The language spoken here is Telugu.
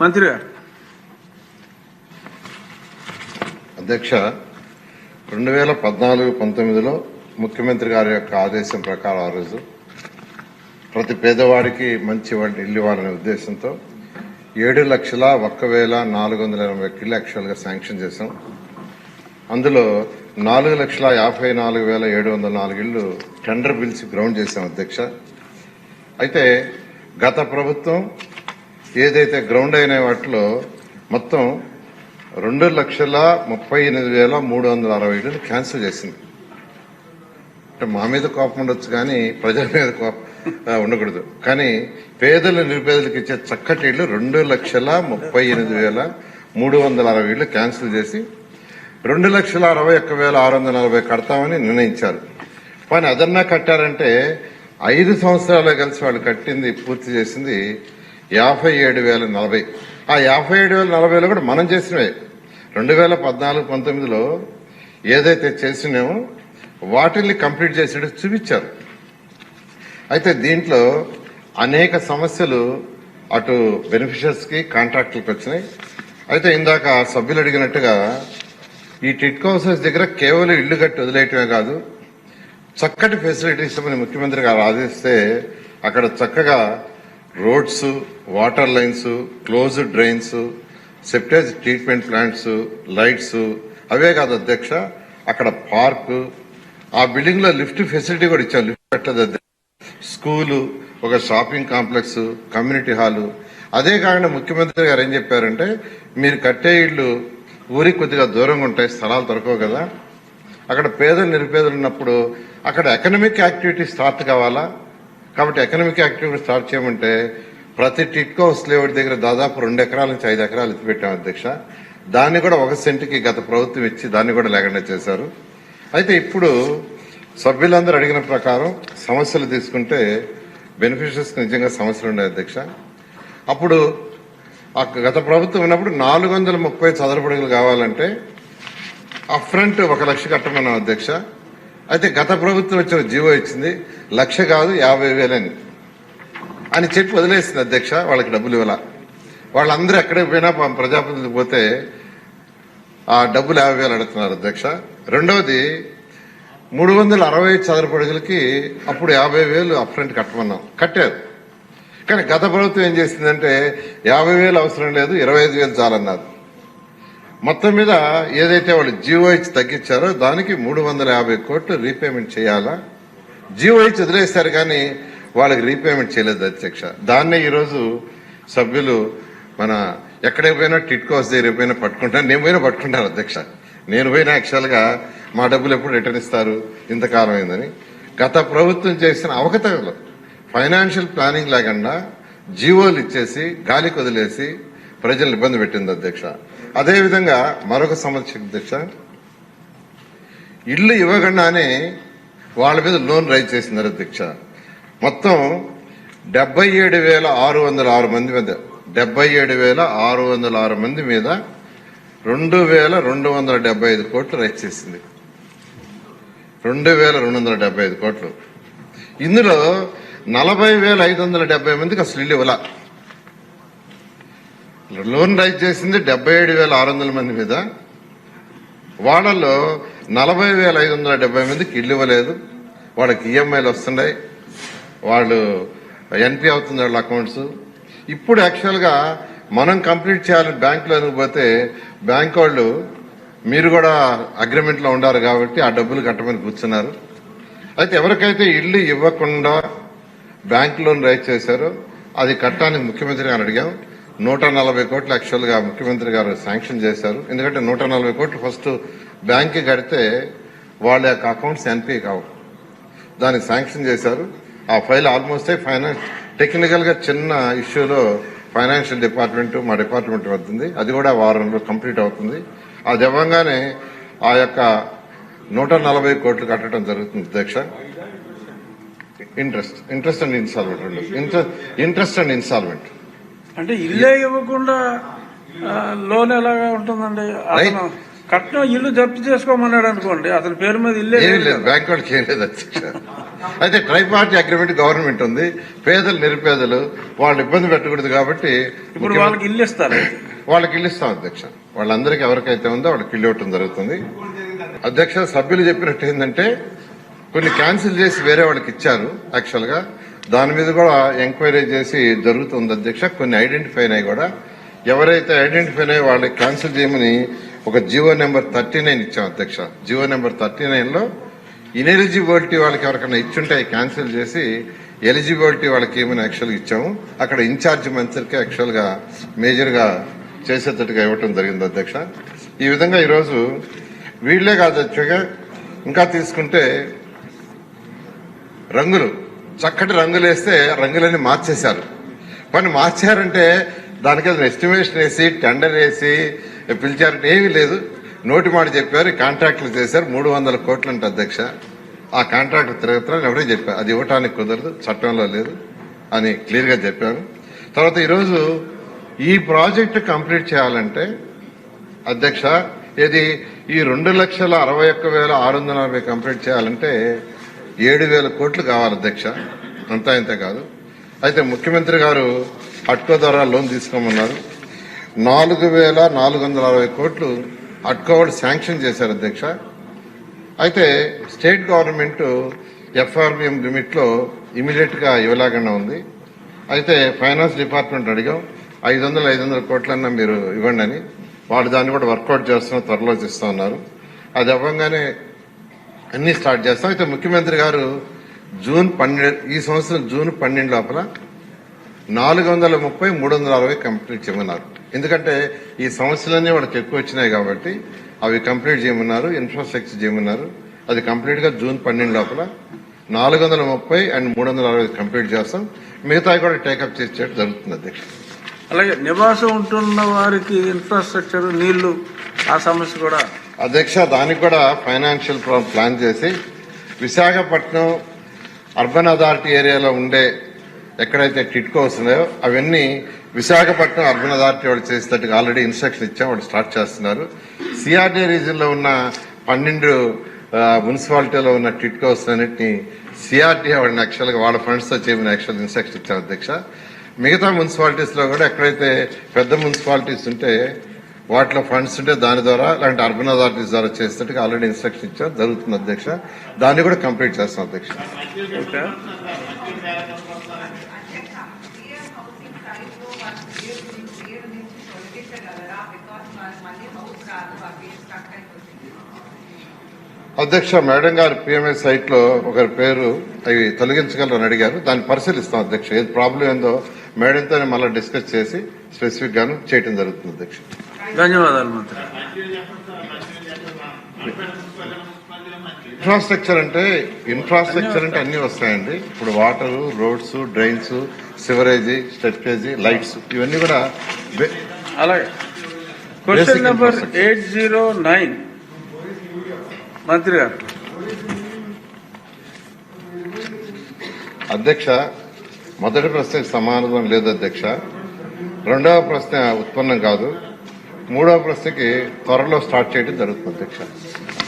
మంత్రి గారు. అధ్యక్ష రెండు వేల పద్నాలుగు పంతొమ్మిదిలో ముఖ్యమంత్రి గారి యొక్క ఆదేశం ప్రకారం ఆ రోజు ప్రతి పేదవాడికి మంచి ఇల్లు ఇవ్వాలనే ఉద్దేశంతో ఏడు లక్షల ఒక్క వేల నాలుగు వందల ఎనభై కిలో యాక్చువల్గా శాంక్షన్ చేశాం. అందులో నాలుగు లక్షల యాభై నాలుగు వేల ఏడు వందల నాలుగు ఇళ్ళు టెండర్ పిలిచి గ్రౌండ్ చేశాం అధ్యక్ష. అయితే గత ప్రభుత్వం ఏదైతే గ్రౌండ్ అయిన వాటిలో మొత్తం రెండు లక్షల ముప్పై ఎనిమిది వేల మూడు వందల అరవై ఏడు క్యాన్సిల్ చేసింది. అంటే మా మీద కోపం ఉండొచ్చు కానీ ప్రజల మీద కోపం ఉండకూడదు. కానీ పేదలు నిరుపేదలకు ఇచ్చే చక్కటి ఇళ్ళు రెండు లక్షల ముప్పై ఎనిమిది వేల మూడు వందల అరవై ఇళ్ళు క్యాన్సిల్ చేసి రెండు లక్షల అరవై ఒక్క వేల ఆరు వందల నలభై కడతామని నిర్ణయించారు. కానీ అదన్నా కట్టారంటే ఐదు సంవత్సరాలు కలిసి వాళ్ళు కట్టింది పూర్తి చేసింది యాభై ఏడు వేల నలభై. ఆ యాభై ఏడు వేల నలభైలో కూడా మనం చేసినవే. రెండు వేల పద్నాలుగు పంతొమ్మిదిలో ఏదైతే చేసినామో వాటిల్ని కంప్లీట్ చేసినట్టు చూపించారు. అయితే దీంట్లో అనేక సమస్యలు అటు బెనిఫిషియర్స్కి కాంట్రాక్టులకు వచ్చినాయి. అయితే ఇందాక సభ్యులు అడిగినట్టుగా ఈ టిట్ హౌసెస్ దగ్గర కేవలం ఇల్లు కట్టి వదిలేయటమే కాదు చక్కటి ఫెసిలిటీస్ ఇవ్వమని ముఖ్యమంత్రి గారు ఆదేశిస్తే అక్కడ చక్కగా roads water lines closed drains septage treatment plants lights అవే కాదు అధ్యక్ష అక్కడ పార్క్ ఆ బిల్డింగ్లో లిఫ్ట్ ఫెసిలిటీ కూడా ఇచ్చాం లిఫ్ట్ పెట్టదు అధ్యక్ష. స్కూలు ఒక షాపింగ్ కాంప్లెక్స్ కమ్యూనిటీ హాలు. అదే కాకుండా ముఖ్యమంత్రి గారు ఏం చెప్పారంటే మీరు కట్టే ఇళ్ళు ఊరికి కొద్దిగా దూరంగా ఉంటాయి స్థలాలు దొరకవు కదా. అక్కడ పేదలు నిరుపేదలు ఉన్నప్పుడు అక్కడ ఎకనమిక్ యాక్టివిటీ స్టార్ట్ కావాలా? కాబట్టి ఎకనామిక్ యాక్టివిటీ స్టార్ట్ చేయమంటే ప్రతి టిట్కో హౌస్ లేఅవుట్ దగ్గర దాదాపు రెండు ఎకరాల నుంచి ఐదు ఎకరాలు ఎత్తిపెట్టాం అధ్యక్ష. దాన్ని కూడా ఒక సెంటుకి గత ప్రభుత్వం ఇచ్చి దాన్ని కూడా లేకుండా చేశారు. అయితే ఇప్పుడు సభ్యులందరూ అడిగిన ప్రకారం సమస్యలు తీసుకుంటే బెనిఫిషియర్స్కి నిజంగా సమస్యలు ఉన్నాయి అధ్యక్ష. అప్పుడు ఆ గత ప్రభుత్వం ఉన్నప్పుడు నాలుగు వందల ముప్పై చదరపడుగులు కావాలంటే అఫ్రంట్ ఒక లక్ష కట్టమన్నాం అధ్యక్ష. అయితే గత ప్రభుత్వం వచ్చిన జీవో ఇచ్చింది లక్ష కాదు యాభై వేలని. అని చెప్పి వదిలేసింది అధ్యక్ష వాళ్ళకి డబ్బులు ఇవ్వాల. వాళ్ళందరూ ఎక్కడికి పోయినా పాపం ప్రజాప్రతినిధులు పోతే ఆ డబ్బులు యాభై వేలు అడుగుతున్నారు అధ్యక్ష. రెండవది మూడు వందల అరవై చదరపడుగులకి అప్పుడు యాభై వేలు అఫ్రంట్ కట్టమన్నాం. కట్టారు. కానీ గత ప్రభుత్వం ఏం చేసిందంటే యాభై వేలు అవసరం లేదు ఇరవై ఐదు వేలు చాలన్నారు. మొత్తం మీద ఏదైతే వాళ్ళు జీవోహెచ్ తగ్గించారో దానికి మూడు వందల యాభై కోట్లు రీపేమెంట్ చేయాలా? జీవోహెచ్ వదిలేస్తారు కానీ వాళ్ళకి రీపేమెంట్ చేయలేదు అధ్యక్ష. దాన్నే ఈరోజు సభ్యులు మన ఎక్కడికి పోయినా టిట్కోస్ దగ్గర పోయినా పట్టుకుంటాను నేను పోయినా పట్టుకుంటాను అధ్యక్ష. నేను పోయినా యాక్చువల్గా మా డబ్బులు ఎప్పుడు రిటర్న్ ఇస్తారు? ఇంతకాలం అయిందని. గత ప్రభుత్వం చేసిన అవకతవకలు. ఫైనాన్షియల్ ప్లానింగ్ లేకుండా జీవోలు ఇచ్చేసి గాలికి వదిలేసి ప్రజలను ఇబ్బంది పెట్టింది అధ్యక్ష. అదేవిధంగా మరొక సమస్య అధ్యక్ష ఇల్లు ఇవ్వకుండానే వాళ్ళ మీద లోన్ రైజ్ చేసినారు అధ్యక్ష మొత్తం డెబ్బై ఏడు వేల ఆరు వందల ఆరు మంది మీద డెబ్బై ఏడు వేల ఆరు వందల ఆరు మంది మీద రెండు వేల రెండు వందల డెబ్బై ఐదు కోట్లు రైజ్ చేసింది. రెండు వేల రెండు వందల డెబ్బై ఐదు కోట్లు. ఇందులో నలభై వేల ఐదు వందల డెబ్బై మందికి అసలు ఇల్లు ఇవ్వాల. లోన్ రైజ్ చేసింది డెబ్బై ఏడు వేల ఆరు వందల మంది మీద. వాళ్ళలో నలభై వేల ఐదు వందల డెబ్బై మందికి ఇల్లు ఇవ్వలేదు. వాళ్ళకి ఈఎంఐలు వస్తున్నాయి. వాళ్ళు ఎన్పి అవుతుంది వాళ్ళ అకౌంట్స్. ఇప్పుడు యాక్చువల్గా మనం కంప్లీట్ చేయాలని బ్యాంకులో పోతే బ్యాంక్ వాళ్ళు మీరు కూడా అగ్రిమెంట్లో ఉండారు కాబట్టి ఆ డబ్బులు కట్టమని కూర్చున్నారు. అయితే ఎవరికైతే ఇల్లు ఇవ్వకుండా బ్యాంక్ లోన్ రైజ్ చేశారో అది కట్టడానికి ముఖ్యమంత్రి గారు అడిగాం. నూట నలభై కోట్లు యాక్చువల్గా ముఖ్యమంత్రి గారు శాంక్షన్ చేశారు. ఎందుకంటే నూట నలభై కోట్లు ఫస్ట్ బ్యాంక్కి కడితే వాళ్ళ యొక్క అకౌంట్స్ ఎన్పీ కావు. దానికి శాంక్షన్ చేశారు. ఆ ఫైల్ ఆల్మోస్ట్ ఫైనాన్స్ టెక్నికల్గా చిన్న ఇష్యూలో ఫైనాన్షియల్ డిపార్ట్మెంట్ మా డిపార్ట్మెంట్ వస్తుంది అది కూడా వారంలో కంప్లీట్ అవుతుంది. అది ఇవ్వగానే ఆ యొక్క నూట నలభై కోట్లు కట్టడం జరుగుతుంది దీక్ష interest interest and instalment interest interest and instalment అంటే ఇల్లే ఇవ్వకుండా లోన్ ఎలాగా ఉంటుందండి? అతను కట్నం ఇల్లు జప్తు చేసుకోమన్నాడు అనుకోండి అతని పేరు మీద ఇల్లే లేదు. లేదు బ్యాంక్ వాళ్ళకి ఏం లేదు అధ్యక్ష. అయితే ట్రై పార్టీ అగ్రిమెంట్ గవర్నమెంట్ ఉంది. పేదలు నిరుపేదలు వాళ్ళు ఇబ్బంది పెట్టకూడదు కాబట్టి ఇప్పుడు వాళ్ళకి ఇల్లు ఇస్తారు. వాళ్ళకి ఇల్లు ఇస్తాం అధ్యక్ష. వాళ్ళందరికీ ఎవరికైతే ఉందో వాళ్ళకి ఇల్లు ఇవ్వటం జరుగుతుంది. అధ్యక్ష సభ్యులు చెప్పినట్టు ఏంటంటే కొన్ని క్యాన్సిల్ చేసి వేరే వాళ్ళకి ఇచ్చారు యాక్చువల్గా. దాని మీద కూడా ఎంక్వైరీ చేసి జరుగుతుంది అధ్యక్ష. కొన్ని ఐడెంటిఫై అయినాయి కూడా. ఎవరైతే ఐడెంటిఫై అయినాయో వాళ్ళకి క్యాన్సిల్ చేయమని ఒక జియో నెంబర్ థర్టీ నైన్ ఇచ్చాం అధ్యక్ష. జియో నెంబర్ థర్టీ నైన్లో ఇనెలిజిబిలిటీ వాళ్ళకి ఎవరికైనా ఇచ్చుంటే క్యాన్సిల్ చేసి ఎలిజిబిలిటీ వాళ్ళకి ఏమైనా యాక్చువల్గా ఇచ్చాము. అక్కడ ఇన్ఛార్జ్ మంత్రికి యాక్చువల్గా మేజర్గా చేసేటట్టుగా ఇవ్వటం జరిగింది అధ్యక్ష. ఈ విధంగా ఈరోజు వీళ్ళే కాదు అధ్యక్షగా ఇంకా తీసుకుంటే రంగులు. చక్కటి రంగులేస్తే రంగులన్నీ మార్చేశారు. పని మార్చారంటే దానికి ఏదైనా ఎస్టిమేషన్ వేసి టెండర్ వేసి పిలిచారంటే ఏమీ లేదు. నోటి మాట చెప్పారు కాంట్రాక్టులు చేశారు మూడు వందల కోట్లు అంటే అధ్యక్ష. ఆ కాంట్రాక్ట్ తిరగతారని ఎవరే చెప్పారు. అది ఇవ్వటానికి కుదరదు చట్టంలో లేదు అని క్లియర్గా చెప్పాను తర్వాత ఈరోజు ఈ ప్రాజెక్టు కంప్లీట్ చేయాలంటే అధ్యక్ష ఇది ఈ రెండు లక్షల అరవై ఒక్క వేల ఆరు వందల నలభై కంప్లీట్ చేయాలంటే ఏడు వేల కోట్లు కావాలి అధ్యక్ష. అంతా ఇంత కాదు. అయితే ముఖ్యమంత్రి గారు అట్కో ద్వారా లోన్ తీసుకోమన్నారు. నాలుగు వేల నాలుగు వందల అరవై కోట్లు అట్కో వాళ్ళు శాంక్షన్ చేశారు అధ్యక్ష. అయితే స్టేట్ గవర్నమెంట్ ఎఫ్ఆర్బిఎం లిమిట్లో ఇమీడియట్గా ఇవ్వలేకుండా ఉంది. అయితే ఫైనాన్స్ డిపార్ట్మెంట్ అడిగాం ఐదు వందల ఐదు వందల కోట్లన్నా మీరు ఇవ్వండి అని. వాళ్ళు దాన్ని కూడా వర్కౌట్ చేస్తున్న త్వరలో చేస్తూ ఉన్నారు. అది అవ్వగానే అన్ని స్టార్ట్ చేస్తాం. అయితే ముఖ్యమంత్రి గారు జూన్ పన్నెండు ఈ సంవత్సరం జూన్ పన్నెండు లోపల నాలుగు వందల ముప్పై మూడు వందల అరవై కంప్లీట్ చేయమన్నారు. ఎందుకంటే ఈ సమస్యలన్నీ వాళ్ళకి ఎక్కువ వచ్చినాయి కాబట్టి అవి కంప్లీట్ చేయమన్నారు ఇన్ఫ్రాస్ట్రక్చర్ చేయమన్నారు. అది కంప్లీట్గా జూన్ పన్నెండు లోపల నాలుగు వందల ముప్పై అండ్ మూడు వందల అరవై కంప్లీట్ చేస్తాం. మిగతా కూడా టేకప్ చేసేటట్టు జరుగుతుంది అధ్యక్ష. అలాగే నివాసం ఉంటున్న వారికి ఇన్ఫ్రాస్ట్రక్చర్ నీళ్ళు ఆ సమస్య కూడా అధ్యక్ష దానికి కూడా ఫైనాన్షియల్ ప్లాన్ చేసి విశాఖపట్నం అర్బన్ అథారిటీ ఏరియాలో ఉండే ఎక్కడైతే టిట్కోస్ ఉన్నాయో అవన్నీ విశాఖపట్నం అర్బన్ అథారిటీ వాళ్ళు చేసేటట్టుగా ఆల్రెడీ ఇన్స్ట్రక్షన్ ఇచ్చాం వాళ్ళు స్టార్ట్ చేస్తున్నారు. సిఆర్డీ రీజియన్లో ఉన్న పన్నెండు మున్సిపాలిటీలో ఉన్న టిట్కోస్ అన్నింటినీ సిఆర్డీ వాళ్ళని యాక్చువల్గా వాళ్ళ ఫండ్స్తో చేయమని యాక్చువల్ ఇన్స్ట్రక్షన్ ఇచ్చాం అధ్యక్ష. మిగతా మున్సిపాలిటీస్లో కూడా ఎక్కడైతే పెద్ద మున్సిపాలిటీస్ ఉంటే వాటిలో ఫండ్స్ ఉంటే దాని ద్వారా లేదంటే అర్బన్ అథారిటీస్ ద్వారా చేసేటట్టుగా ఆల్రెడీ ఇన్స్ట్రక్షన్ ఇచ్చాం జరుగుతుంది అధ్యక్ష. దాన్ని కూడా కంప్లీట్ చేస్తాం అధ్యక్ష. అధ్యక్ష మేడం గారు పిఎంఏ సైట్లో ఒకరి పేరు అవి తొలగించగలరని అడిగారు. దాన్ని పరిశీలిస్తాం అధ్యక్ష. ఏది ప్రాబ్లం ఏందో మేడంతో మళ్ళీ డిస్కస్ చేసి స్పెసిఫిక్ గాను చేయడం జరుగుతుంది అధ్యక్ష. ధన్యవాదాలు మంత్రి. ఇన్ఫ్రాస్ట్రక్చర్ అంటే ఇన్ఫ్రాస్ట్రక్చర్ అంటే అన్ని వస్తాయండి. ఇప్పుడు వాటర్ రోడ్స్ డ్రైన్స్ సివరేజీ స్టెప్పేజీ లైట్స్ ఇవన్నీ కూడా అలాగే. Question number. Eight zero nine. మంత్రి గారు. అధ్యక్ష మొదటి ప్రశ్నకు సమాధానం లేదు అధ్యక్ష. రెండవ ప్రశ్న ఉత్పన్నం కాదు. మూడవ ప్రశ్నకి త్వరలో స్టార్ట్ చేయడం జరుగుతుంది అధ్యక్ష.